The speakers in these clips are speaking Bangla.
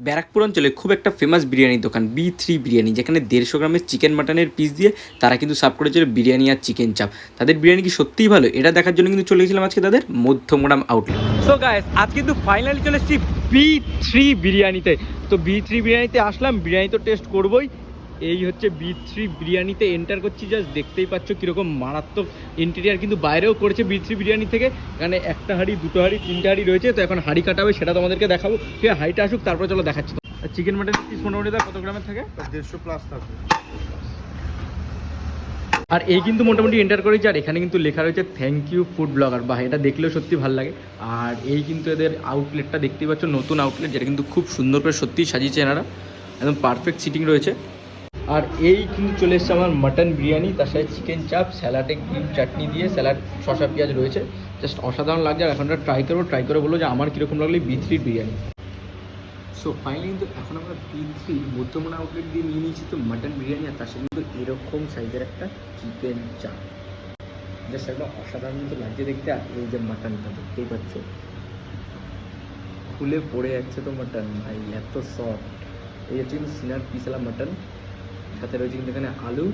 ব্যারাকপুর অঞ্চলে খুব একটা ফেমাস বিরিয়ানির দোকান বি থ্রি বিরিয়ানি যেখানে দেড়শো গ্রামের চিকেন মাটনের পিস দিয়ে তারা কিন্তু সার্ভ করেছিল বিরিয়ানি আর চিকেন চাপ তাদের বিরিয়ানি কি সত্যিই ভালো? এটা দেখার জন্য কিন্তু চলে গেছিলাম আজকে তাদের মধ্যমগ্রাম আউটলেট সো গাইস আজ কিন্তু ফাইনালি চলে এসেছি বি থ্রি বিরিয়ানিতে। তো বি থ্রি বিরিয়ানিতে আসলাম বিরিয়ানি তো টেস্ট করবোই। এই হচ্ছে বি থ্রি বিরিয়ানিতে এন্টার করছি জাস্ট দেখতেই পাচ্ছ কীরকম মারাত্মক ইন্টেরিয়ার কিন্তু বাইরেও করেছে বি থ্রি বিরিয়ানি থেকে। এখানে একটা হাঁড়ি দুটো হাঁড়ি তিনটে হাঁড়ি রয়েছে তো এখন হাঁড়ি কাটাবে সেটা তোমাদেরকে দেখাবো। ঠিক হাঁড়িটা আসুক তারপরে চলো দেখাচ্ছি। চিকেন মাটন পিস মোটামুটি কত গ্রামের থাকে? দেড়শো প্লাস থাকবে আর এই কিন্তু মোটামুটি এন্টার করেছে আর এখানে কিন্তু লেখা রয়েছে থ্যাংক ইউ ফুড ব্লগার বা এটা দেখলেও সত্যি ভালো লাগে। আর এই কিন্তু এদের আউটলেটটা দেখতেই পাচ্ছ নতুন আউটলেট যেটা কিন্তু খুব সুন্দর করে সত্যিই সাজিয়েছে এনারা। একদম পারফেক্ট সিটিং রয়েছে। আর এই কিন্তু চলে এসছে আমার মাটন বিরিয়ানি, তার সাথে চিকেন চাপ স্যালাডে গ্রিন চাটনি দিয়ে স্যালাড শসা, পেঁয়াজ রয়েছে। জাস্ট অসাধারণ লাগছে, আর এখন ট্রাই করব ট্রাই করে বলব যে আমার কীরকম লাগল B three biryani. So finally কিন্তু এখন আমরা বি থ্রি মধ্যমনা আউটলেট দিয়ে নিয়ে নিয়েছি তো মাটন বিরিয়ানি, আর তার সাথে কিন্তু এরকম সাইজের একটা চিকেন চাপ জাস্ট একদম অসাধারণ কিন্তু লাগছে দেখতে, আর এই যে মাটনটা দেখতেই পাচ্ছ। খুলে পড়ে যাচ্ছে তো মাটন ভাই, এত সফট এই হচ্ছে কিন্তু সিনার পিসালা মাটন সাথে রয়েছে কিন্তু এখানে আলু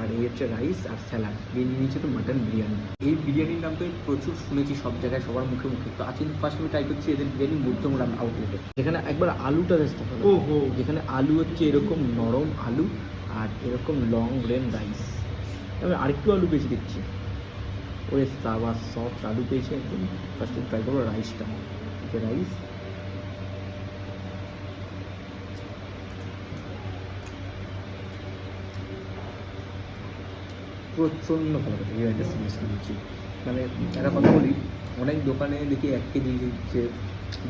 আর এই হচ্ছে রাইস আর স্যালাড নিয়ে নিয়েছে তো মাটন বিরিয়ানি। এই বিরিয়ানির নাম তো আমি প্রচুর শুনেছি সব জায়গায় সবার মুখে মুখে। তো আজ কিন্তু ফার্স্ট আমি ট্রাই করছি এদের বিরিয়ানি মধ্যমগ্রাম আউটলেটে যেখানে একবার আলুটা দেখতে হবে। ওহো। যেখানে আলু হচ্ছে এরকম নরম আলু আর এরকম লং ব্রেন রাইস আমি আরেকটু আলু পেয়েছি দেখছি ওরে সাবা সফট আলু পেয়েছি একদম। ফার্স্টে ট্রাই করব রাইসটা রাইস প্রচণ্ড ভালো লাগে বিরিয়ানিটা সিরিয়াসলি দিচ্ছি মানে একটা কথা বলি অনেক দোকানে দেখি এক কেজি দিচ্ছে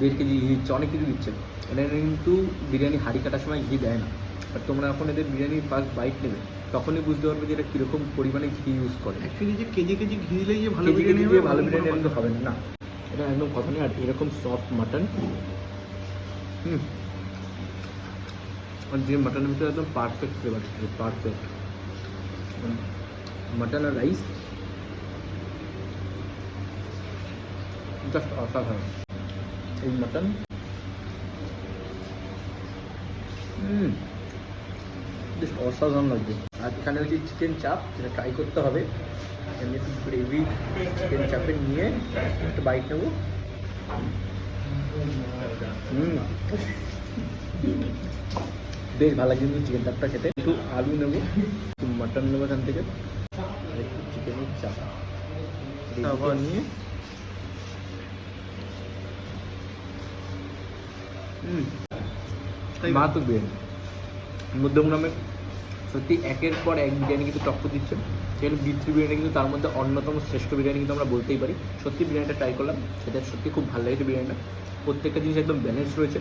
দেড় কেজি ঘি দিচ্ছে অনেক কিছু দিচ্ছে। এখানে কিন্তু বিরিয়ানি হাঁড়ি কাটার সময় ঘি দেয় না। আর তোমরা এখন এদের বিরিয়ানি ফার্স্ট বাইট নেবে তখনই বুঝতে পারবে যে এটা কীরকম পরিমাণে ঘি ইউজ করে। কেজি যে কেজি কেজি ঘি দিলেই যে ভালো বিরিয়ানি দিয়ে ভালো বিরিয়ানি কোনো কিন্তু হবে না। এটা একদম কথা নেই আর এরকম সফট মাটন হুম। আর যে মাটনের ভিতরে একদম পারফেক্ট ফ্লেভার পারফেক্ট মাটন আর রাইস জাস্ট অসাধারণ এই মাটন জাস্ট অসাধারণ লাগছে আর এখানে হচ্ছে চিকেন চাপ যেটা ট্রাই করতে হবে এমনি একটু গ্রেভি চিকেন চাপের নিয়ে একটা বাইট নেব হুম বেশ ভালো লাগে কিন্তু চিকেন চাপটা খেতে একটু আলু নেব মাটন নেব এখান থেকে। আর একটু চিকেনের চাপ। আবার নিয়ে। হুম। তাই মা তো বিরিয়ানি। মধ্যমগ্রামে সত্যি একের পর এক বিরিয়ানি কিন্তু টক্কর দিচ্ছে। সেখানে বিথ্রি বিরিয়ানি কিন্তু তার মধ্যে অন্যতম শ্রেষ্ঠ বিরিয়ানি কিন্তু আমরা বলতেই পারি। সত্যি বিরিয়ানিটা ট্রাই করলাম। সেটা সত্যি খুব ভালো লেগেছে বিরিয়ানিটা। প্রত্যেকটা জিনিস একদম ব্যালেন্স রয়েছে।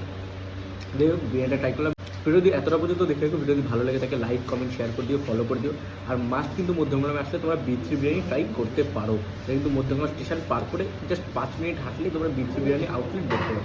যাই হোক বিরিয়ানিটা ট্রাই করলাম। ভিডিও যদি এতটা পর্যন্ত দেখে রাখো ভিডিওটি ভালো লাগে তাকে লাইক কমেন্ট শেয়ার করে দিও ফলো করে দিও। আর মাস কিন্তু মধ্যমগ্রামে আসলে তোমরা বিথ্রি বিরিয়ানি ট্রাই করতে পারো। কিন্তু মধ্যমগ্রাম স্টেশন পার করে জাস্ট পাঁচ মিনিট হাঁটলে তোমরা বিথ্রি বিরিয়ানি আউটলেট দেখতে পারো।